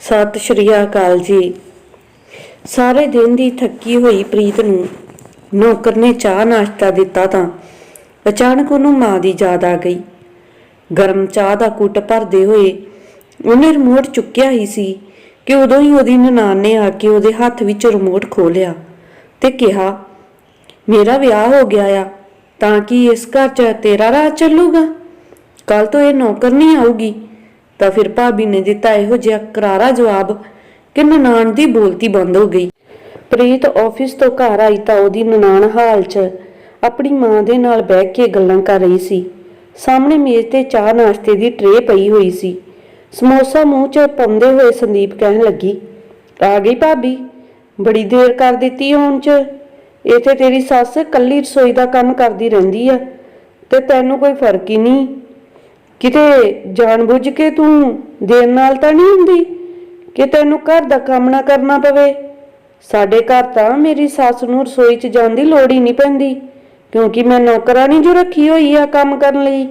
ਸਤਿ ਸ਼੍ਰੀ ਅਕਾਲ ਜੀ। ਸਾਰੇ ਦਿਨ ਦੀ ਥੱਕੀ ਹੋਈ ਪ੍ਰੀਤ ਨੂੰ ਨੌਕਰ ਨੇ ਚਾਹ ਨਾਸ਼ਤਾ ਦਿੱਤਾ ਤਾਂ ਅਚਾਨਕ ਉਹਨੂੰ ਮਾਂ ਦੀ ਯਾਦ ਆ ਗਈ। ਗਰਮ ਚਾਹ ਦਾ ਕੁੱਟ ਭਰਦੇ ਹੋਏ ਉਹਨੇ ਰਿਮੋਟ ਚੁੱਕਿਆ ਹੀ ਸੀ ਕਿ ਉਦੋਂ ਹੀ ਉਹਦੀ ਨਨਾਣ ਨੇ ਆ ਕੇ ਉਹਦੇ ਹੱਥ ਵਿੱਚ ਰਿਮੋਟ ਖੋ ਲਿਆ ਤੇ ਕਿਹਾ, ਮੇਰਾ ਵਿਆਹ ਹੋ ਗਿਆ ਆ, ਤਾਂ ਕਿ ਇਸ ਘਰ 'ਚ ਤੇਰਾ ਰਾਜ ਚੱਲੂਗਾ? ਕੱਲ ਤੋਂ ਇਹ ਨੌਕਰ ਨਹੀਂ ਆਊਗੀ। ਤਾਂ ਫਿਰ ਭਾਬੀ ਨੇ ਦਿੱਤਾ ਇਹੋ ਜਿਹਾ ਕਰਾਰਾ ਜਵਾਬ ਕਿ ਨਨਾਣ ਦੀ ਬੋਲਤੀ ਬੰਦ ਹੋ ਗਈ। ਪ੍ਰੀਤ ਆਫਿਸ ਤੋਂ ਘਰ ਆਈ ਤਾਂ ਉਹਦੀ ਨਨਾਣ ਹਾਲ 'ਚ ਆਪਣੀ ਮਾਂ ਦੇ ਨਾਲ ਬਹਿ ਕੇ ਗੱਲਾਂ ਕਰ ਰਹੀ ਸੀ। ਸਾਹਮਣੇ ਮੇਜ਼ ਤੇ ਚਾਹ ਨਾਸ਼ਤੇ ਦੀ ਟਰੇ ਪਈ ਹੋਈ ਸੀ। ਸਮੋਸਾ ਮੂੰਹ 'ਚ ਪਾਉਂਦੇ ਹੋਏ ਸੰਦੀਪ ਕਹਿਣ ਲੱਗੀ, ਆ ਗਈ ਭਾਬੀ, ਬੜੀ ਦੇਰ ਕਰ ਦਿੱਤੀ ਆਉਣ 'ਚ। ਇੱਥੇ ਤੇਰੀ ਸੱਸ ਕੱਲੀ ਰਸੋਈ ਦਾ ਕੰਮ ਕਰਦੀ ਰਹਿੰਦੀ ਆ ਤੇ ਤੈਨੂੰ ਕੋਈ ਫ਼ਰਕ ਹੀ ਨਹੀਂ। ਕਿਤੇ ਜਾਣਬੁੱਝ ਕੇ ਤੂੰ ਦੇਰ ਨਾਲ ਤਾਂ ਨਹੀਂ ਹੁੰਦੀ? ਕਿ ਤੈਨੂੰ ਘਰ ਦਾ ਕੰਮ ਨਾ ਕਰਨਾ ਪਵੇ? ਸਾਡੇ ਘਰ ਤਾਂ ਮੇਰੀ ਸੱਸ ਨੂੰ ਰਸੋਈ 'ਚ ਜਾਣ ਦੀ ਲੋੜ ਹੀ ਨਹੀਂ ਪੈਂਦੀ। ਕਿਉਂਕਿ ਮੈਂ ਨੌਕਰਾਨੀ ਜੋ ਰੱਖੀ ਹੋਈ ਆ ਕੰਮ ਕਰਨ ਲਈ।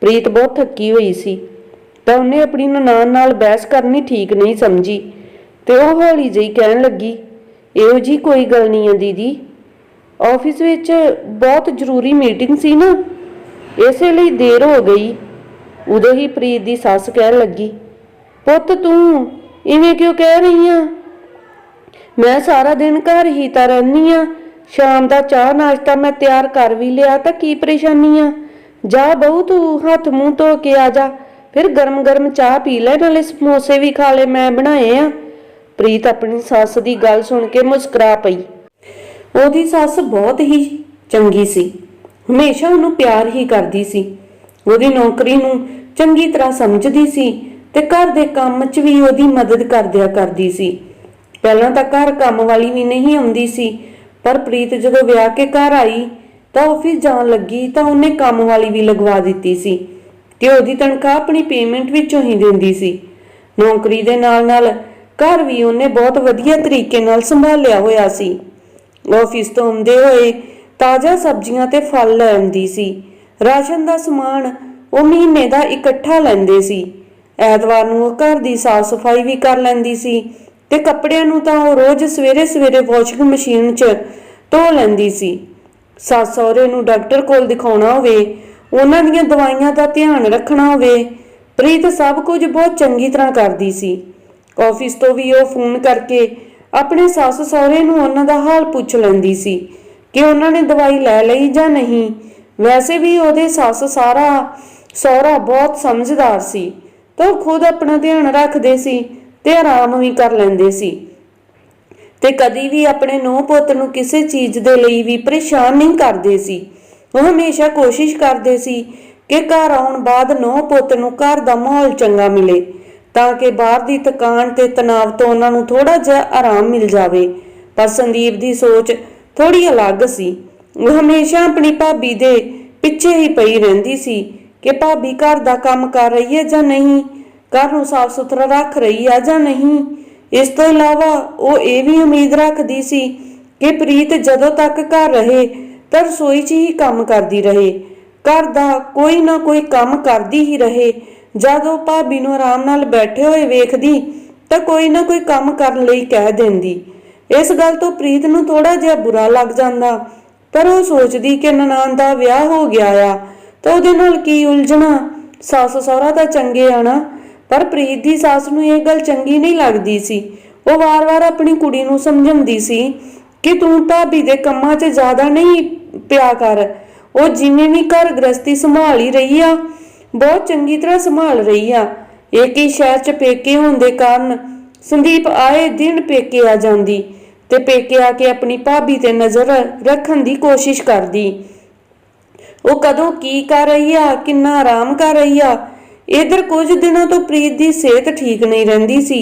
ਪ੍ਰੀਤ ਬਹੁਤ ਥੱਕੀ ਹੋਈ ਸੀ। ਤਾਂ ਉਹਨੇ ਆਪਣੀ ਨਨਾਣ ਨਾਲ ਬਹਿਸ ਕਰਨੀ ਠੀਕ ਨਹੀਂ ਸਮਝੀ। ਤੇ ਉਹ ਹੌਲੀ ਜਿਹੀ ਕਹਿਣ ਲੱਗੀ, ਇਹੋ ਜੀ ਕੋਈ ਗੱਲ ਨਹੀਂ ਆ ਦੀਦੀ। ਆਫਿਸ ਵਿੱਚ ਬਹੁਤ ਜ਼ਰੂਰੀ ਮੀਟਿੰਗ ਸੀ ਨਾ। ਇਸੇ ਲਈ ਦੇਰ ਹੋ ਗਈ। ਉਦੋਂ ਹੀ ਪ੍ਰੀਤ ਦੀ ਸੱਸ ਕਹਿਣ ਲੱਗੀ, ਪੁੱਤ ਤੂੰ ਇਵੇਂ ਕਿਉਂ ਕਹਿ ਰਹੀ ਆ? ਮੈਂ ਸਾਰਾ ਦਿਨ ਘਰ ਹੀ ਤਾਂ ਰਹਿੰਦੀ ਆ, ਸ਼ਾਮ ਦਾ ਚਾਹ ਨਾਸ਼ਤਾ ਮੈਂ ਤਿਆਰ ਕਰ ਵੀ ਲਿਆ ਤਾਂ ਕੀ ਪਰੇਸ਼ਾਨੀ ਆ? ਜਾ ਬਹੂ ਤੂੰ ਹੱਥ ਮੂੰਹ ਧੋ ਕੇ ਆ ਜਾ, ਫਿਰ ਗਰਮ ਗਰਮ ਚਾਹ ਪੀ ਲੈ, ਨਾਲੇ ਸਮੋਸੇ ਵੀ ਖਾ ਲੈ, ਮੈਂ ਬਣਾਏ ਆ। ਪ੍ਰੀਤ ਆਪਣੀ ਸੱਸ ਦੀ ਗੱਲ ਸੁਣ ਕੇ ਮੁਸਕਰਾ ਪਈ। ਉਹਦੀ ਸੱਸ ਬਹੁਤ ਹੀ ਚੰਗੀ ਸੀ, ਹਮੇਸ਼ਾ ਉਹਨੂੰ ਪਿਆਰ ਹੀ ਕਰਦੀ ਸੀ। ਉਹਦੀ ਨੌਕਰੀ ਨੂੰ ਚੰਗੀ ਤਰ੍ਹਾਂ ਸਮਝਦੀ ਸੀ ਤੇ ਘਰ ਦੇ ਕੰਮ 'ਚ ਵੀ ਉਹਦੀ ਮਦਦ ਕਰਦਿਆ ਕਰਦੀ ਸੀ। ਪਹਿਲਾਂ ਤਾਂ ਘਰ ਕੰਮ ਵਾਲੀ ਵੀ ਨਹੀਂ ਆਉਂਦੀ ਸੀ, ਪਰ ਪ੍ਰੀਤ ਜਦੋਂ ਵਿਆਹ ਕੇ ਘਰ ਆਈ ਤਾਂ ਆਫਿਸ ਜਾਣ ਲੱਗੀ ਤਾਂ ਉਹਨੇ ਕੰਮ ਵਾਲੀ ਵੀ ਲਗਵਾ ਦਿੱਤੀ ਸੀ ਤੇ ਉਹਦੀ ਤਨਖਾਹ ਆਪਣੀ ਪੇਮੈਂਟ ਵਿੱਚੋਂ ਹੀ ਦਿੰਦੀ ਸੀ। ਨੌਕਰੀ ਦੇ ਨਾਲ ਨਾਲ ਘਰ ਵੀ ਉਹਨੇ ਬਹੁਤ ਵਧੀਆ ਤਰੀਕੇ ਨਾਲ ਸੰਭਾਲਿਆ ਹੋਇਆ ਸੀ। ਆਫਿਸ ਤੋਂ ਆਉਂਦੇ ਹੋਏ ਤਾਜ਼ਾ ਸਬਜ਼ੀਆਂ ਤੇ ਫਲ ਲੈ ਆਉਂਦੀ ਸੀ। ਰਾਸ਼ਨ ਦਾ ਸਮਾਨ ਉਹ ਮਹੀਨੇ ਦਾ ਇਕੱਠਾ ਲੈਂਦੇ ਸੀ। ਐਤਵਾਰ ਨੂੰ ਉਹ ਘਰ ਦੀ ਸਾਫ਼ ਸਫ਼ਾਈ ਵੀ ਕਰ ਲੈਂਦੀ ਸੀ ਤੇ ਕੱਪੜਿਆਂ ਨੂੰ ਤਾਂ ਉਹ ਰੋਜ਼ ਸਵੇਰੇ ਸਵੇਰੇ ਵਾਸ਼ਿੰਗ ਮਸ਼ੀਨ 'ਚ ਧੋ ਲੈਂਦੀ ਸੀ। ਸੱਸ ਸਹੁਰੇ ਨੂੰ ਡਾਕਟਰ ਕੋਲ ਦਿਖਾਉਣਾ ਹੋਵੇ, ਉਹਨਾਂ ਦੀਆਂ ਦਵਾਈਆਂ ਦਾ ਧਿਆਨ ਰੱਖਣਾ ਹੋਵੇ, ਪ੍ਰੀਤ ਸਭ ਕੁਝ ਬਹੁਤ ਚੰਗੀ ਤਰ੍ਹਾਂ ਕਰਦੀ ਸੀ। ਆਫਿਸ ਤੋਂ ਵੀ ਉਹ ਫੋਨ ਕਰਕੇ ਆਪਣੇ ਸੱਸ ਸਹੁਰੇ ਨੂੰ ਉਹਨਾਂ ਦਾ ਹਾਲ ਪੁੱਛ ਲੈਂਦੀ ਸੀ ਕਿ ਉਹਨਾਂ ਨੇ ਦਵਾਈ ਲੈ ਲਈ ਜਾਂ ਨਹੀਂ। ਵੈਸੇ ਵੀ ਉਹਦੇ ਸੱਸ ਸਾਰਾ ਸਹੁਰਾ ਬਹੁਤ ਸਮਝਦਾਰ ਸੀ ਤਾਂ ਉਹ ਖੁਦ ਆਪਣਾ ਧਿਆਨ ਰੱਖਦੇ ਸੀ ਤੇ ਆਰਾਮ ਵੀ ਕਰ ਲੈਂਦੇ ਸੀ। ਤੇ ਕਦੀ ਵੀ ਆਪਣੇ ਨੂੰਹ ਪੁੱਤ ਨੂੰ ਕਿਸੇ ਚੀਜ਼ ਦੇ ਲਈ ਵੀ ਪਰੇਸ਼ਾਨ ਨਹੀਂ ਕਰਦੇ ਸੀ। ਉਹ ਹਮੇਸ਼ਾ ਕੋਸ਼ਿਸ਼ ਕਰਦੇ ਸੀ ਕਿ ਘਰ ਆਉਣ ਬਾਅਦ ਨੂੰਹ ਪੁੱਤ ਨੂੰ ਘਰ ਦਾ ਮਾਹੌਲ ਚੰਗਾ ਮਿਲੇ, ਤਾਂ ਕਿ ਬਾਹਰ ਦੀ ਥਕਾਨ ਤੇ ਤਣਾਅ ਤੋਂ ਉਹਨਾਂ ਨੂੰ ਥੋੜਾ ਜਿਹਾ ਆਰਾਮ ਮਿਲ ਜਾਵੇ। ਪਰ ਸੰਦੀਪ ਦੀ ਸੋਚ ਥੋੜੀ ਅਲੱਗ ਸੀ। ਉਹ ਹਮੇਸ਼ਾ ਆਪਣੀ ਭਾਬੀ ਦੇ ਪਿੱਛੇ ਹੀ ਪਈ ਰਹਿੰਦੀ ਸੀ ਕਿ ਭਾਬੀ ਘਰ ਦਾ ਕੰਮ ਕਰ ਰਹੀ ਹੈ ਜਾਂ ਨਹੀਂ, ਘਰ ਨੂੰ ਸਾਫ਼ ਸੁਥਰਾ ਰੱਖ ਰਹੀ ਹੈ ਜਾਂ ਨਹੀਂ। ਇਸ ਤੋਂ ਇਲਾਵਾ ਉਹ ਇਹ ਵੀ ਉਮੀਦ ਰੱਖਦੀ ਸੀ ਕਿ ਪ੍ਰੀਤ ਜਦੋਂ ਤੱਕ ਘਰ ਰਹੇ ਤਾਂ ਰਸੋਈ 'ਚ ਹੀ ਕੰਮ ਕਰਦੀ ਰਹੇ। ਘਰ ਦਾ ਕੋਈ ਨਾ ਕੋਈ ਕੰਮ ਕਰਦੀ ਹੀ ਰਹੇ। ਜਦੋਂ ਭਾਬੀ ਨੂੰ ਆਰਾਮ ਨਾਲ ਬੈਠੇ ਹੋਏ ਵੇਖਦੀ ਤਾਂ ਕੋਈ ਨਾ ਕੋਈ ਕੰਮ ਕਰਨ ਲਈ ਕਹਿ ਦਿੰਦੀ। ਇਸ ਗੱਲ ਤੋਂ ਪ੍ਰੀਤ ਨੂੰ ਥੋੜਾ ਜਿਹਾ ਬੁਰਾ ਲੱਗ ਜਾਂਦਾ। ਪਰ ਉਹ ਸੋਚਦੀ ਕਿ ਨਨਾਣ ਦਾ ਵਿਆਹ ਹੋ ਗਿਆ ਆ, ਤਾਂ ਉਹਦੇ ਨਾਲ ਕੀ ਉਲਝਣਾ? ਸੱਸ ਸਹੁਰਾ ਤਾਂ ਚੰਗੇ ਆ ਪਰ ਪ੍ਰੀਤ ਦੀ ਸੱਸ ਨੂੰ ਇਹ ਗੱਲ ਚੰਗੀ ਨਹੀਂ ਲੱਗਦੀ ਸੀ। ਉਹ ਵਾਰ-ਵਾਰ ਆਪਣੀ ਕੁੜੀ ਨੂੰ ਸਮਝਾਉਂਦੀ ਸੀ ਕਿ ਤੂੰ ਭਾਬੀ ਦੇ ਕੰਮਾਂ 'ਚ ਜ਼ਿਆਦਾ ਨਹੀਂ ਪਿਆ ਕਰ। ਉਹ ਜਿਵੇਂ ਵੀ ਘਰ ਗ੍ਰਸਤੀ ਸੰਭਾਲ ਹੀ ਰਹੀ ਆ, ਬਹੁਤ ਚੰਗੀ ਤਰ੍ਹਾਂ ਸੰਭਾਲ ਰਹੀ ਆ। ਇਹ ਹੀ ਸ਼ਹਿਰ 'ਚ ਪੇਕੇ ਹੋਣ ਦੇ ਕਾਰਨ ਸੰਦੀਪ ਆਏ ਦਿਨ ਪੇਕੇ ਆ ਜਾਂਦੀ। ਤੇ ਪੇਕੇ ਆ ਕੇ ਆਪਣੀ ਭਾਬੀ ਤੇ ਨਜ਼ਰ ਰੱਖਣ ਦੀ ਕੋਸ਼ਿਸ਼ ਕਰਦੀ। ਉਹ ਕਦੋਂ ਕੀ ਕਰ ਰਹੀ ਆ, ਕਿੰਨਾ ਆਰਾਮ ਕਰ ਰਹੀ ਆ? ਇਧਰ ਕੁਝ ਦਿਨਾਂ ਤੋਂ ਪ੍ਰੀਤ ਦੀ ਸਿਹਤ ਠੀਕ ਨਹੀਂ ਰਹਿੰਦੀ ਸੀ।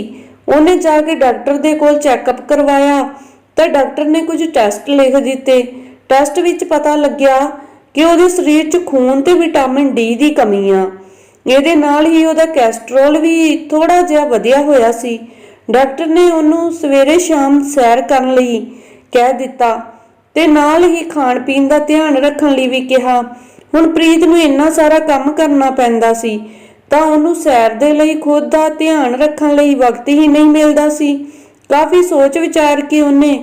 ਉਹਨੇ ਜਾ ਕੇ ਡਾਕਟਰ ਦੇ ਕੋਲ ਚੈੱਕਅਪ ਕਰਵਾਇਆ, ਤਾਂ ਡਾਕਟਰ ਨੇ ਕੁਝ ਟੈਸਟ ਲਿਖ ਦਿੱਤੇ। ਟੈਸਟ ਵਿੱਚ ਪਤਾ ਲੱਗਿਆ ਕਿ ਉਹਦੇ ਸਰੀਰ 'ਚ ਖੂਨ ਤੇ ਵਿਟਾਮਿਨ ਡੀ ਦੀ ਕਮੀ ਆ। ਇਹਦੇ ਨਾਲ ਹੀ ਉਹਦਾ ਕੋਲੇਸਟ੍ਰੋਲ ਵੀ ਥੋੜਾ ਜਿਹਾ ਵਧਿਆ ਹੋਇਆ ਸੀ। ਡਾਕਟਰ ਨੇ ਉਹਨੂੰ ਸਵੇਰੇ ਸ਼ਾਮ ਸੈਰ ਕਰਨ ਲਈ ਕਹਿ ਦਿੱਤਾ ਤੇ ਨਾਲ ਹੀ ਖਾਣ ਪੀਣ ਦਾ ਧਿਆਨ ਰੱਖਣ ਲਈ ਵੀ ਕਿਹਾ। ਹੁਣ ਪ੍ਰੀਤ ਨੂੰ ਇੰਨਾ ਸਾਰਾ ਕੰਮ ਕਰਨਾ ਪੈਂਦਾ ਸੀ, ਤਾਂ ਉਹਨੂੰ ਸੈਰ ਦੇ ਲਈ ਖੁਦ ਦਾ ਧਿਆਨ ਰੱਖਣ ਲਈ ਵਕਤ ਹੀ ਨਹੀਂ ਮਿਲਦਾ ਸੀ। ਕਾਫੀ ਸੋਚ ਵਿਚਾਰ ਕੇ ਉਹਨੇ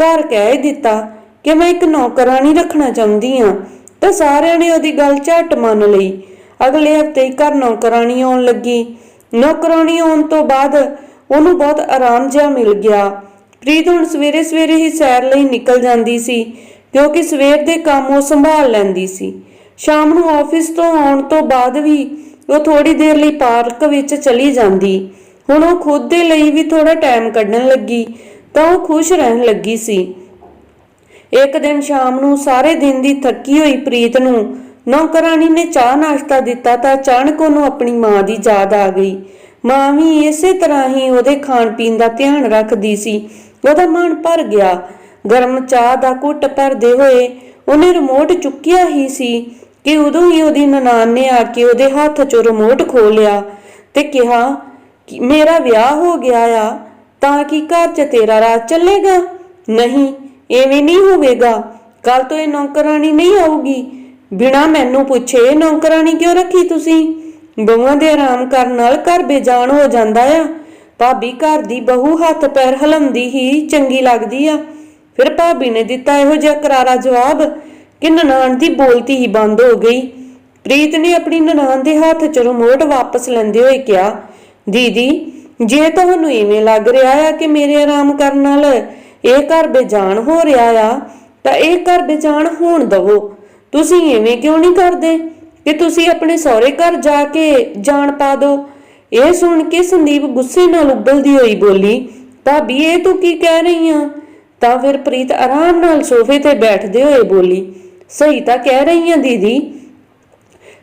ਘਰ ਕਹਿ ਦਿੱਤਾ ਕਿ ਮੈਂ ਇੱਕ ਨੌਕਰਾਨੀ ਰੱਖਣਾ ਚਾਹੁੰਦੀ ਹਾਂ, ਤਾਂ ਸਾਰਿਆਂ ਨੇ ਉਹਦੀ ਗੱਲ ਝੱਟ ਮੰਨ ਲਈ। ਅਗਲੇ ਹਫ਼ਤੇ ਹੀ ਘਰ ਨੌਕਰਾਨੀ ਆਉਣ ਲੱਗੀ। ਨੌਕਰਾਨੀ ਆਉਣ ਤੋਂ ਬਾਅਦ ਉਹਨੂੰ ਬਹੁਤ ਆਰਾਮ ਜਿਹਾ ਮਿਲ ਗਿਆ। ਪ੍ਰੀਤ ਹੁਣ ਸਵੇਰੇ ਸਵੇਰੇ ਹੀ ਸੈਰ ਲਈ ਨਿਕਲ ਜਾਂਦੀ ਸੀ, ਕਿਉਂਕਿ ਸਵੇਰ ਦੇ ਕੰਮ ਉਹ ਸੰਭਾਲ ਲੈਂਦੀ ਸੀ। ਸ਼ਾਮ ਨੂੰ ਆਫਿਸ ਤੋਂ ਆਉਣ ਤੋਂ ਬਾਅਦ ਵੀ ਉਹ ਥੋੜੀ ਦੇਰ ਲਈ ਪਾਰਕ ਵਿੱਚ ਚਲੀ ਜਾਂਦੀ। ਹੁਣ ਉਹ ਖੁਦ ਦੇ ਲਈ ਵੀ ਥੋੜਾ ਟਾਈਮ ਕੱਢਣ ਲੱਗੀ, ਤਾਂ ਉਹ ਖੁਸ਼ ਰਹਿਣ ਲੱਗੀ ਸੀ। ਇੱਕ ਦਿਨ ਸ਼ਾਮ ਨੂੰ ਸਾਰੇ ਦਿਨ ਦੀ ਥੱਕੀ ਹੋਈ ਪ੍ਰੀਤ ਨੂੰ ਨੌਕਰਾਨੀ ਨੇ ਚਾਹ ਨਾਸ਼ਤਾ ਦਿੱਤਾ ਤਾਂ ਅਚਾਨਕ ਉਹਨੂੰ ਆਪਣੀ ਮਾਂ ਦੀ ਯਾਦ ਆ ਗਈ। ਮਾਂ ਵੀ ਇਸੇ ਤਰ੍ਹਾਂ ਹੀ ਉਹਦੇ ਖਾਣ ਪੀਣ ਦਾ ਧਿਆਨ ਰੱਖਦੀ ਸੀ। ਉਹਦਾ ਮਨ ਭਰ ਗਿਆ। ਗਰਮ ਚਾਹ ਦਾ ਘੁੱਟ ਭਰਦੇ ਹੋਏ ਉਹਨੇ ਰਿਮੋਟ ਚੁੱਕਿਆ ਹੀ ਸੀ ਕਿ ਉਦੋਂ ਹੀ ਉਹਦੀ ਨਨਾਣ ਨੇ ਆ ਕੇ ਉਹਦੇ ਹੱਥ 'ਚੋਂ ਰਿਮੋਟ ਖੋਹ ਲਿਆ ਤੇ ਕਿਹਾ ਕਿ ਮੇਰਾ ਵਿਆਹ ਹੋ ਗਿਆ ਆ, ਤਾਂ ਕਿ ਘਰ 'ਚ ਤੇਰਾ ਰਾਜ ਚੱਲੇਗਾ? ਨਹੀਂ, ਐਵੇਂ ਨਹੀਂ ਹੋਵੇਗਾ। ਕੱਲ ਤੋਂ ਇਹ ਨੌਕਰਾਨੀ ਨਹੀਂ ਆਊਗੀ। ਬਿਨਾ ਮੈਨੂੰ ਪੁੱਛੇ ਇਹ ਨੌਕਰਾਨੀ ਕਿਉਂ ਰੱਖੀ ਤੁਸੀਂ? ਬਹੂਆਂ ਦੇ ਆਰਾਮ ਕਰਨ ਨਾਲ ਘਰ ਬੇਜਾਨ ਹੋ ਜਾਂਦਾ ਆ। ਭਾਬੀ ਘਰ ਦੀ ਬਹੂ ਹੱਥ ਪੈਰ ਹਲਮਦੀ ਹੀ ਚੰਗੀ ਲੱਗਦੀ ਆ। ਫਿਰ ਭਾਬੀ ਨੇ ਦਿੱਤਾ ਇਹੋ ਜਿਹਾ ਕਰਾਰਾ ਜਵਾਬ, ਕਿ ਨਨਾਣ ਦੀ ਬੋਲਤੀ ਹੀ ਬੰਦ ਹੋ ਗਈ। ਪ੍ਰੀਤ ਨੇ ਆਪਣੀ ਨਨਾਣ ਦੇ ਹੱਥ 'ਚ ਰਿਮੋਟ ਵਾਪਸ ਲੈਂਦੇ ਹੋਏ ਕਿਹਾ, ਦੀਦੀ, ਜੇ ਤੁਹਾਨੂੰ ਇਵੇਂ ਲੱਗ ਰਿਹਾ ਆ ਕਿ ਮੇਰੇ ਆਰਾਮ ਕਰਨ ਨਾਲ ਇਹ ਘਰ ਬੇਜਾਨ ਹੋ ਰਿਹਾ ਆ, ਤਾਂ ਇਹ ਘਰ ਬੇਜਾਨ ਹੋਣ ਦਵੋ। ਤੁਸੀਂ ਐਵੇਂ ਕਿਉਂ ਨਹੀਂ ਕਰਦੇ? ਕਿ ਤੁਸੀਂ ਆਪਣੇ ਸਹੁਰੇ ਘਰ ਜਾ ਕੇ ਜਾਣ ਪਾ ਦਿਓ। ਇਹ ਸੁਣ ਕੇ ਸੰਦੀਪ ਗੁੱਸੇ ਨਾਲ ਉੱਬਲਦੀ ਹੋਈ ਬੋਲੀ, ਭਾਬੀ, ਇਹ ਤੂੰ ਕੀ ਕਹਿ ਰਹੀ ਆ? ਤਾਂ ਫਿਰ ਪ੍ਰੀਤ ਆਰਾਮ ਨਾਲ ਸੋਫੇ ਤੇ ਬੈਠਦੇ ਹੋਏ ਬੋਲੀ, ਸਹੀ ਤਾਂ ਕਹਿ ਰਹੀ ਆ ਦੀਦੀ।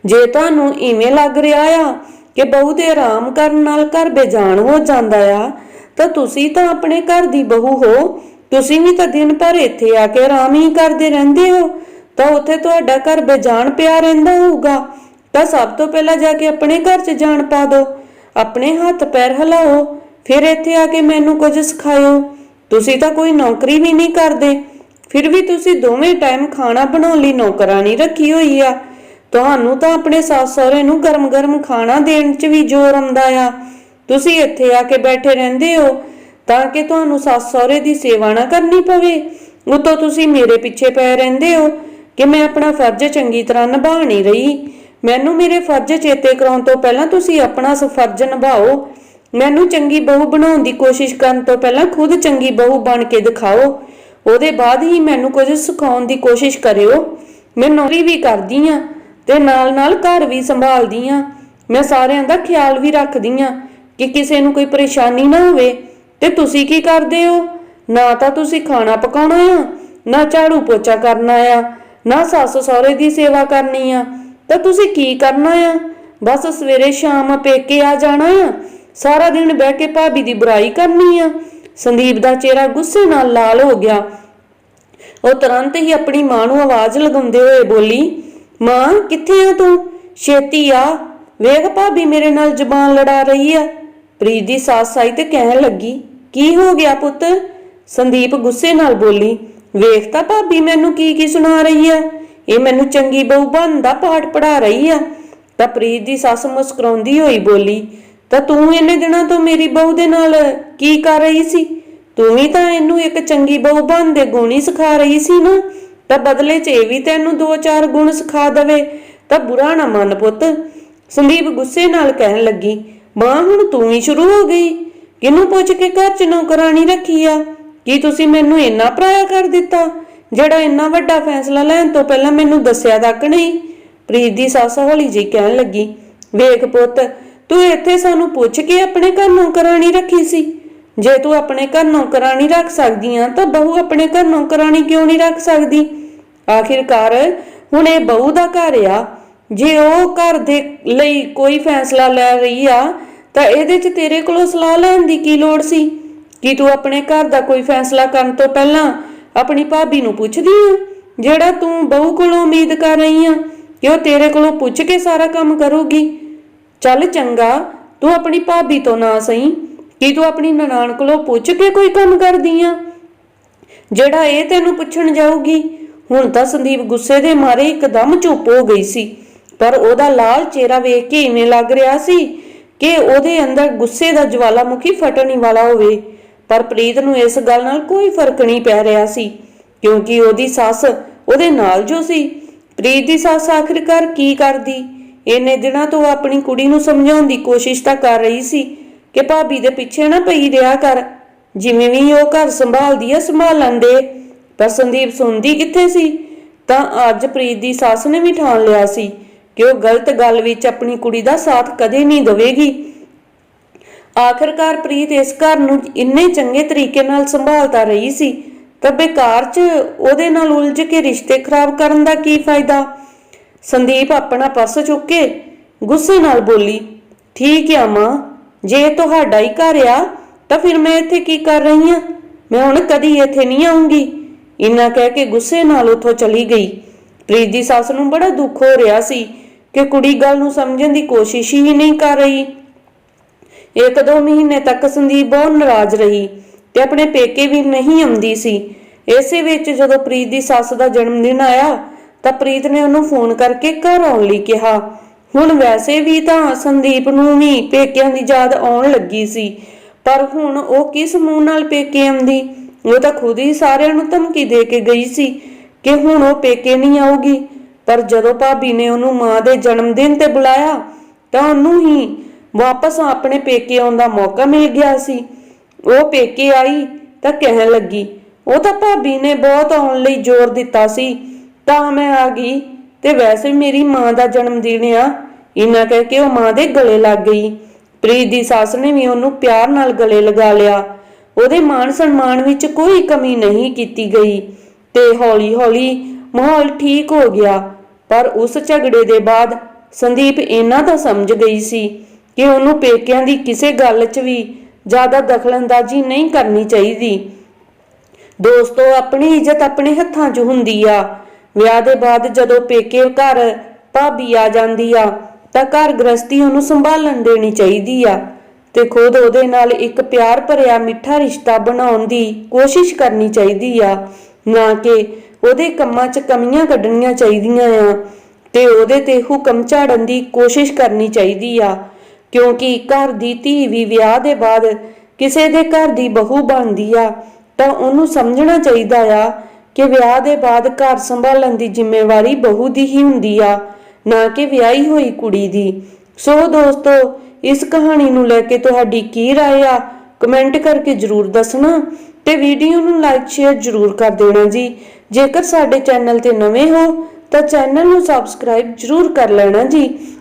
ਜੇ ਤੁਹਾਨੂੰ ਇਵੇਂ ਲੱਗ ਰਿਹਾ ਆ ਕਿ ਬਹੂ ਦੇ ਆਰਾਮ ਕਰਨ ਨਾਲ ਘਰ ਬੇਜਾਨ ਹੋ ਜਾਂਦਾ ਆ, ਤਾਂ ਤੁਸੀਂ ਤਾਂ ਆਪਣੇ ਘਰ ਦੀ ਬਹੂ ਹੋ। ਤੁਸੀਂ ਵੀ ਤਾਂ ਦਿਨ ਭਰ ਇੱਥੇ ਆ ਕੇ ਆਰਾਮ ਹੀ ਕਰਦੇ ਰਹਿੰਦੇ ਹੋ। ਤਾਂ ਉੱਥੇ ਤੁਹਾਡਾ ਘਰ ਬੇਜਾਨ ਪਿਆ ਰਹਿੰਦਾ ਹੋਊਗਾ। ਤਾਂ ਸਭ ਤੋਂ ਪਹਿਲਾਂ ਜਾ ਕੇ ਆਪਣੇ ਘਰ 'ਚ ਜਾਣ ਪਾ ਦਿਓ। ਆਪਣੇ ਹੱਥ ਪੈਰ ਹਿਲਾਓ। ਫਿਰ ਇੱਥੇ ਆ ਕੇ ਮੈਨੂੰ ਕੁਝ ਸਿਖਾਇਓ। ਤੁਸੀਂ ਤਾਂ ਕੋਈ ਨੌਕਰੀ ਵੀ ਨਹੀਂ ਕਰਦੇ। ਫਿਰ ਵੀ ਤੁਸੀਂ ਦੋਵੇਂ ਟਾਈਮ ਖਾਣਾ ਬਣਾਉਣ ਲਈ ਨੌਕਰਾਨੀ ਰੱਖੀ ਹੋਈ ਆ। ਤੁਹਾਨੂੰ ਤਾਂ ਆਪਣੇ ਸੱਸ ਸਹੁਰੇ ਨੂੰ ਗਰਮ-ਗਰਮ ਖਾਣਾ ਦੇਣ 'ਚ ਵੀ ਜ਼ੋਰ ਆਉਂਦਾ ਆ। ਤੁਸੀਂ ਇੱਥੇ ਆ ਕੇ ਬੈਠੇ ਰਹਿੰਦੇ ਹੋ, ਤਾਂ ਕਿ ਤੁਹਾਨੂੰ ਸੱਸ ਸਹੁਰੇ ਦੀ ਸੇਵਾ ਨਾ ਕਰਨੀ ਪਵੇ। ਉਤੋਂ ਤੁਸੀਂ ਮੇਰੇ ਪਿੱਛੇ ਪਏ ਰਹਿੰਦੇ ਹੋ। ਕਿ ਮੈਂ ਆਪਣਾ ਫਰਜ਼ ਚੰਗੀ ਤਰ੍ਹਾਂ ਨਿਭਾ ਨਹੀਂ ਰਹੀ। ਮੈਨੂੰ ਮੇਰੇ ਫਰਜ਼ ਚੇਤੇ ਕਰਾਉਣ ਤੋਂ ਪਹਿਲਾਂ ਤੁਸੀਂ ਆਪਣਾ ਫਰਜ਼ ਨਿਭਾਓ। ਮੈਨੂੰ ਚੰਗੀ ਬਹੂ ਬਣਾਉਣ ਦੀ ਕੋਸ਼ਿਸ਼ ਕਰਨ ਤੋਂ ਪਹਿਲਾਂ ਖੁਦ ਚੰਗੀ ਬਹੂ ਬਣ ਕੇ ਦਿਖਾਓ। ਉਹਦੇ ਬਾਅਦ ਹੀ ਮੈਨੂੰ ਕੁਝ ਸਿਖਾਉਣ ਦੀ ਕੋਸ਼ਿਸ਼ ਕਰਿਓ। ਮੈਂ ਨੌਕਰੀ ਵੀ ਕਰਦੀ ਆ ਤੇ ਨਾਲ-ਨਾਲ ਘਰ ਵੀ ਸੰਭਾਲਦੀ ਆ। ਮੈਂ ਸਾਰਿਆਂ ਦਾ ਖਿਆਲ ਵੀ ਰੱਖਦੀ ਆ ਕਿ ਕਿਸੇ ਨੂੰ ਕੋਈ ਪਰੇਸ਼ਾਨੀ ਨਾ ਹੋਵੇ। ਤੇ ਤੁਸੀਂ ਕੀ ਕਰਦੇ ਹੋ? ਨਾ ਤਾਂ ਤੁਸੀਂ ਖਾਣਾ ਪਕਾਉਣਾ ਆ, ਨਾ ਝਾੜੂ ਪੋਚਾ ਕਰਨਾ ਆ। ਨਾ ਸੱਸ ਸਹੁਰੇ ਦੀ ਸੇਵਾ ਕਰਨੀ ਆ। ਤਾਂ ਤੁਸੀਂ ਕੀ ਕਰਨਾ ਆ? ਬਸ ਸਵੇਰੇ ਸ਼ਾਮ ਪੇਕੇ ਆ ਜਾਣਾ ਆ। ਸਾਰਾ ਦਿਨ ਬਹਿ ਕੇ ਭਾਬੀ ਦੀ ਬੁਰਾਈ ਕਰਨੀ ਆ। ਸੰਦੀਪ ਦਾ ਚਿਹਰਾ ਗੁੱਸੇ ਨਾਲ ਲਾਲ ਹੋ ਗਿਆ। ਉਹ ਤੁਰੰਤ ਹੀ ਆਪਣੀ ਮਾਂ ਨੂੰ ਆਵਾਜ਼ ਲਗਾਉਂਦੇ ਹੋਏ ਬੋਲੀ, ਮਾਂ, ਕਿੱਥੇ ਆ ਤੂੰ? ਛੇਤੀ ਆ। ਵੇਖ ਭਾਬੀ ਮੇਰੇ ਨਾਲ ਜ਼ਬਾਨ ਲੜਾ ਰਹੀ ਆ। ਪ੍ਰੀਤ ਦੀ ਸੱਸ ਆਈ ਤੇ ਕਹਿਣ ਲੱਗੀ, ਕੀ ਹੋ ਗਿਆ ਪੁੱਤ? ਸੰਦੀਪ ਗੁੱਸੇ ਨਾਲ ਬੋਲੀ ਵੇਖ ਤਾਂ ਭਾਬੀ ਮੈਨੂੰ ਕੀ ਕੀ ਸੁਣਾ ਰਹੀ ਹੈ ਇਹ ਮੈਨੂੰ ਚੰਗੀ ਬਹੂ ਬਣ ਦਾ ਪਾਠ ਪੜਾ ਰਹੀ ਆ ਤਾਂ ਪ੍ਰੀਤ ਦੀ ਸੱਸ ਮੁਸਕਰਾਉਂਦੀ ਹੋਈ ਬੋਲੀ, ਤਾਂ ਤੂੰ ਇਹਨੇ ਦਿਨਾਂ ਤੋਂ ਮੇਰੀ ਬਹੂ ਦੇ ਨਾਲ ਕੀ ਕਰ ਰਹੀ ਸੀ? ਤੂੰ ਵੀ ਤਾਂ ਇਹਨੂੰ ਇੱਕ ਚੰਗੀ ਬਹੂ ਬਣ ਦੇ ਗੁਣ ਹੀ ਸਿਖਾ ਰਹੀ ਸੀ ਨਾ? ਤਾਂ ਬਦਲੇ 'ਚ ਇਹ ਵੀ ਤੈਨੂੰ ਦੋ ਚਾਰ ਗੁਣ ਸਿਖਾ ਦਵੇ। ਤਾਂ ਬੁਰਾ ਨਾ ਮੰਨ ਪੁੱਤ। ਸੰਦੀਪ ਗੁੱਸੇ ਨਾਲ ਕਹਿਣ ਲੱਗੀ, ਮਾਂ, ਹੁਣ ਤੂੰ ਹੀ ਸ਼ੁਰੂ ਹੋ ਗਈ। ਕਿਹਨੂੰ ਪੁੱਛ ਕੇ ਘਰ 'ਚ ਨੌਕਰਾਨੀ ਰੱਖੀ ਆ? ਕੀ ਤੁਸੀਂ ਮੈਨੂੰ ਇੰਨਾ ਪਰਾਇਆ ਕਰ ਦਿੱਤਾ? ਜਿਹੜਾ ਇੰਨਾ ਵੱਡਾ ਫੈਸਲਾ ਲੈਣ ਤੋਂ ਪਹਿਲਾਂ ਮੈਨੂੰ ਦੱਸਿਆ ਤੱਕ ਨਹੀਂ? ਪ੍ਰੀਤ ਦੀ ਸੱਸ ਹੌਲੀ ਜਿਹੀ ਕਹਿਣ ਲੱਗੀ, ਵੇਖ ਪੁੱਤ, ਤੂੰ ਇੱਥੇ ਸਾਨੂੰ ਪੁੱਛ ਕੇ ਆਪਣੇ ਘਰ ਨੌਕਰਾਨੀ ਰੱਖੀ ਸੀ। ਜੇ ਤੂੰ ਆਪਣੇ ਘਰ ਨੌਕਰਾਨੀ ਰੱਖ ਸਕਦੀ ਆ, ਤਾਂ ਬਹੂ ਆਪਣੇ ਘਰ ਨੌਕਰਾਨੀ ਕਿਉਂ ਨਹੀਂ ਰੱਖ ਸਕਦੀ? ਆਖਿਰਕਾਰ ਹੁਣ ਇਹ ਬਹੂ ਦਾ ਘਰ ਆ। ਜੇ ਉਹ ਘਰ ਦੇ ਲਈ ਕੋਈ ਫੈਸਲਾ ਲੈ ਰਹੀ ਆ, ਤਾਂ ਇਹਦੇ 'ਚ ਤੇਰੇ ਕੋਲੋਂ ਸਲਾਹ ਲੈਣ ਦੀ ਕੀ ਲੋੜ ਸੀ? ਕੀ ਤੂੰ ਆਪਣੇ ਘਰ ਦਾ ਕੋਈ ਫੈਸਲਾ ਕਰਨ ਤੋਂ ਪਹਿਲਾਂ ਆਪਣੀ ਭਾਬੀ ਨੂੰ ਪੁੱਛਦੀ ਆ? ਜਿਹੜਾ ਤੂੰ ਬਹੂ ਕੋਲੋਂ ਉਮੀਦ ਕਰ ਰਹੀ ਆ ਕਿ ਉਹ ਤੇਰੇ ਕੋਲੋਂ ਪੁੱਛ ਕੇ ਸਾਰਾ ਕੰਮ ਕਰੂਗੀ? ਚੱਲ ਚੰਗਾ, ਤੂੰ ਆਪਣੀ ਭਾਬੀ ਤੋਂ ਨਾ ਸਹੀ। ਕੀ ਤੂੰ ਆਪਣੀ ਨਨਾਣ ਕੋਲੋਂ ਪੁੱਛ ਕੇ ਕੋਈ ਕੰਮ ਕਰਦੀ ਆ? ਜਿਹੜਾ ਇਹ ਤੈਨੂੰ ਪੁੱਛਣ ਜਾਊਗੀ, ਹੁਣ ਤਾਂ ਸੰਦੀਪ ਗੁੱਸੇ ਦੇ ਮਾਰੇ ਇੱਕਦਮ ਚੁੱਪ ਹੋ ਗਈ ਸੀ। ਪਰ ਉਹਦਾ ਲਾਲ ਚਿਹਰਾ ਵੇਖ ਕੇ ਇਵੇਂ ਲੱਗ ਰਿਹਾ ਸੀ ਕਿ ਉਹਦੇ ਅੰਦਰ ਗੁੱਸੇ ਦਾ ਜਵਾਲਾਮੁਖੀ ਫਟਣ ਹੀ ਵਾਲਾ ਹੋਵੇ। ਪਰ ਪ੍ਰੀਤ ਨੂੰ ਇਸ ਗੱਲ ਨਾਲ ਕੋਈ ਫ਼ਰਕ ਨਹੀਂ ਪੈ ਰਿਹਾ ਸੀ, ਕਿਉਂਕਿ ਉਹਦੀ ਸੱਸ ਉਹਦੇ ਨਾਲ ਜੋ ਸੀ। ਪ੍ਰੀਤ ਦੀ ਸੱਸ ਆਖਿਰਕਾਰ ਕੀ ਕਰਦੀ? ਇੰਨੇ ਦਿਨਾਂ ਤੋਂ ਆਪਣੀ ਕੁੜੀ ਨੂੰ ਸਮਝਾਉਣ ਦੀ ਕੋਸ਼ਿਸ਼ ਤਾਂ ਕਰ ਰਹੀ ਸੀ ਕਿ ਭਾਬੀ ਦੇ ਪਿੱਛੇ ਨਾ ਪਈ ਰਿਹਾ ਕਰ। ਜਿਵੇਂ ਵੀ ਉਹ ਘਰ ਸੰਭਾਲਦੀ ਆ ਸੰਭਾਲਣ ਦੇ ਪਰ ਸੰਦੀਪ ਸੁਣਦੀ ਕਿੱਥੇ ਸੀ? ਤਾਂ ਅੱਜ ਪ੍ਰੀਤ ਦੀ ਸੱਸ ਨੇ ਵੀ ਠਾਣ ਲਿਆ ਸੀ ਕਿ ਉਹ ਗਲਤ ਗੱਲ ਵਿੱਚ ਆਪਣੀ ਕੁੜੀ ਦਾ ਸਾਥ ਕਦੇ ਨਹੀਂ ਦੇਵੇਗੀ। ਆਖਰਕਾਰ ਪ੍ਰੀਤ ਇਸ ਘਰ ਨੂੰ ਇੰਨੇ ਚੰਗੇ ਤਰੀਕੇ ਨਾਲ ਸੰਭਾਲਦਾ ਰਹੀ ਸੀ, ਤਾਂ ਬੇਕਾਰ 'ਚ ਉਹਦੇ ਨਾਲ ਉਲਝ ਕੇ ਰਿਸ਼ਤੇ ਖਰਾਬ ਕਰਨ ਦਾ ਕੀ ਫਾਇਦਾ? ਸੰਦੀਪ ਆਪਣਾ ਪਰਸ ਚੁੱਕ ਕੇ ਗੁੱਸੇ ਨਾਲ ਬੋਲੀ, ਠੀਕ ਆ ਮਾਂ, ਜੇ ਤੁਹਾਡਾ ਹੀ ਘਰ ਆ, ਤਾਂ ਫਿਰ ਮੈਂ ਇੱਥੇ ਕੀ ਕਰ ਰਹੀ ਆ ਮੈਂ ਹੁਣ ਕਦੀ ਇੱਥੇ ਨਹੀਂ ਆਉਂਗੀ। ਇੰਨਾ ਕਹਿ ਕੇ ਗੁੱਸੇ ਨਾਲ ਉੱਥੋਂ ਚਲੀ ਗਈ। ਪ੍ਰੀਤ ਦੀ ਸੱਸ ਨੂੰ ਬੜਾ ਦੁੱਖ ਹੋ ਰਿਹਾ ਸੀ ਕਿ ਕੁੜੀ ਗੱਲ ਨੂੰ ਸਮਝਣ ਦੀ ਕੋਸ਼ਿਸ਼ ਹੀ ਨਹੀਂ ਕਰ ਰਹੀ। ਇੱਕ ਦੋ ਮਹੀਨੇ ਤੱਕ ਸੰਦੀਪ ਬਹੁਤ ਨਾਰਾਜ਼ ਰਹੀ ਤੇ ਆਪਣੇ ਪੇਕੇ ਵੀ ਨਹੀਂ ਆਉਂਦੀ ਸੀ। ਇਸੇ ਵਿੱਚ ਜਦੋਂ ਪ੍ਰੀਤ ਦੀ ਸੱਸ ਦਾ ਜਨਮ ਦਿਨ ਆਇਆ, ਤਾਂ ਪ੍ਰੀਤ ਨੇ ਉਹਨੂੰ ਫੋਨ ਕਰਕੇ ਘਰ ਆਉਣ ਲਈ ਕਿਹਾ। ਹੁਣ ਵੈਸੇ ਵੀ ਤਾਂ ਸੰਦੀਪ ਨੂੰ ਵੀ ਪੇਕਿਆਂ ਦੀ ਯਾਦ ਆਉਣ ਲੱਗੀ ਸੀ, ਪਰ ਹੁਣ ਉਹ ਕਿਸ ਮੂੰਹ ਨਾਲ ਪੇਕੇ ਆਉਂਦੀ, ਉਹ ਤਾਂ ਖੁਦ ਹੀ ਸਾਰਿਆਂ ਨੂੰ ਧਮਕੀ ਦੇ ਕੇ ਗਈ ਸੀ ਕਿ ਹੁਣ ਉਹ ਪੇਕੇ ਨਹੀਂ ਆਊਗੀ। ਪਰ ਜਦੋਂ ਭਾਬੀ ਨੇ ਉਹਨੂੰ ਮਾਂ ਦੇ ਜਨਮ ਦਿਨ ਤੇ ਬੁਲਾਇਆ, ਤਾਂ ਉਹਨੂੰ ਹੀ ਵਾਪਸ ਆਪਣੇ ਪੇਕੇ ਆਉਣ ਦਾ ਮੌਕਾ ਮਿਲ ਗਿਆ ਸੀ। ਉਹ ਪੇਕੇ ਆਈ ਤਾਂ ਕਹਿਣ ਲੱਗੀ, ਉਹ ਤਾਂ ਭਾਬੀ ਨੇ ਬਹੁਤ ਆਉਣ ਲਈ ਜ਼ੋਰ ਦਿੱਤਾ ਸੀ, ਤਾਂ ਮੈਂ ਆ ਗਈ ਤੇ ਵੈਸੇ ਮੇਰੀ ਮਾਂ ਦਾ ਜਨਮ ਦਿਨ ਆ। ਇੰਨਾ ਕਹਿ ਕੇ ਉਹ ਮਾਂ ਦੇ ਗਲੇ ਲੱਗ ਗਈ। ਪ੍ਰੀਤ ਦੀ ਸੱਸ ਨੇ ਵੀ ਉਹਨੂੰ ਪਿਆਰ ਨਾਲ ਗਲੇ ਲਗਾ ਲਿਆ। ਉਹਦੇ ਮਾਣ ਸਨਮਾਨ ਵਿੱਚ ਕੋਈ ਕਮੀ ਨਹੀਂ ਕੀਤੀ ਗਈ ਤੇ ਹੌਲੀ-ਹੌਲੀ ਮਾਹੌਲ ਠੀਕ ਹੋ ਗਿਆ। ਪਰ ਉਸ ਝਗੜੇ ਦੇ ਬਾਅਦ ਸੰਦੀਪ ਇਹਨਾਂ ਦਾ ਸਮਝ ਗਈ ਸੀ ਕਿ ਉਹਨੂੰ ਪੇਕਿਆਂ ਦੀ ਕਿਸੇ ਗੱਲ 'ਚ ਵੀ ਜ਼ਿਆਦਾ ਦਖਲਅੰਦਾਜ਼ੀ ਨਹੀਂ ਕਰਨੀ ਚਾਹੀਦੀ। ਦੋਸਤੋ, ਆਪਣੀ ਇੱਜ਼ਤ ਆਪਣੇ ਹੱਥਾਂ 'ਚ ਹੁੰਦੀ ਆ। ਵਿਆਹ ਦੇ ਬਾਅਦ ਜਦੋਂ ਪੇਕੇ ਘਰ ਭਾਬੀ ਆ ਜਾਂਦੀ ਆ, ਤਾਂ ਘਰ ਗ੍ਰਸਤੀ ਉਹਨੂੰ ਸੰਭਾਲਣ ਦੇਣੀ ਚਾਹੀਦੀ ਆ ਤੇ ਖੁਦ ਉਹਦੇ ਨਾਲ ਇੱਕ ਪਿਆਰ ਭਰਿਆ ਮਿੱਠਾ ਰਿਸ਼ਤਾ ਬਣਾਉਣ ਦੀ ਕੋਸ਼ਿਸ਼ ਕਰਨੀ ਚਾਹੀਦੀ ਆ। ਨਾ ਕਿ ਉਹਦੇ ਕੰਮਾਂ 'ਚ ਕਮੀਆਂ ਕੱਢਣੀਆਂ ਚਾਹੀਦੀਆਂ ਆ ਤੇ ਉਹਦੇ ਤੇ ਹੁਕਮ ਝਾੜਨ ਦੀ ਕੋਸ਼ਿਸ਼ ਕਰਨੀ ਚਾਹੀਦੀ ਆ। ਕਿਉਂਕਿ ਘਰ ਦੀ ਧੀ ਵੀ ਵਿਆਹ ਦੇ ਬਾਅਦ ਕਿਸੇ ਦੇ ਘਰ ਦੀ ਬਹੂ ਬਣਦੀ ਆ ਤਾਂ ਉਹਨੂੰ ਸਮਝਣਾ ਚਾਹੀਦਾ ਆ ਕਿ ਵਿਆਹ ਦੇ ਬਾਅਦ ਘਰ ਸੰਭਾਲਣ ਦੀ ਜ਼ਿੰਮੇਵਾਰੀ ਬਹੂ ਦੀ ਹੀ ਹੁੰਦੀ ਆ ਨਾ ਕਿ ਵਿਆਹੀ ਹੋਈ ਕੁੜੀ ਦੀ ਸੋ ਦੋਸਤੋ ਇਸ ਕਹਾਣੀ ਨੂੰ ਲੈ ਕੇ ਤੁਹਾਡੀ ਕੀ رائے ਆ ਕਮੈਂਟ ਕਰਕੇ ਜਰੂਰ ਦੱਸਣਾ ਤੇ ਵੀਡੀਓ ਨੂੰ ਲਾਈਕ ਸ਼ੇਅਰ ਜਰੂਰ ਕਰ ਦੇਣਾ ਜੀ ਜੇਕਰ ਸਾਡੇ ਚੈਨਲ ਤੇ ਨਵੇਂ ਹੋ ਤਾਂ ਚੈਨਲ ਨੂੰ ਸਬਸਕ੍ਰਾਈਬ ਜਰੂਰ ਕਰ ਲੈਣਾ ਜੀ